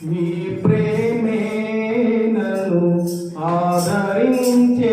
నీ ప్రేమే నన్ను ఆదరించే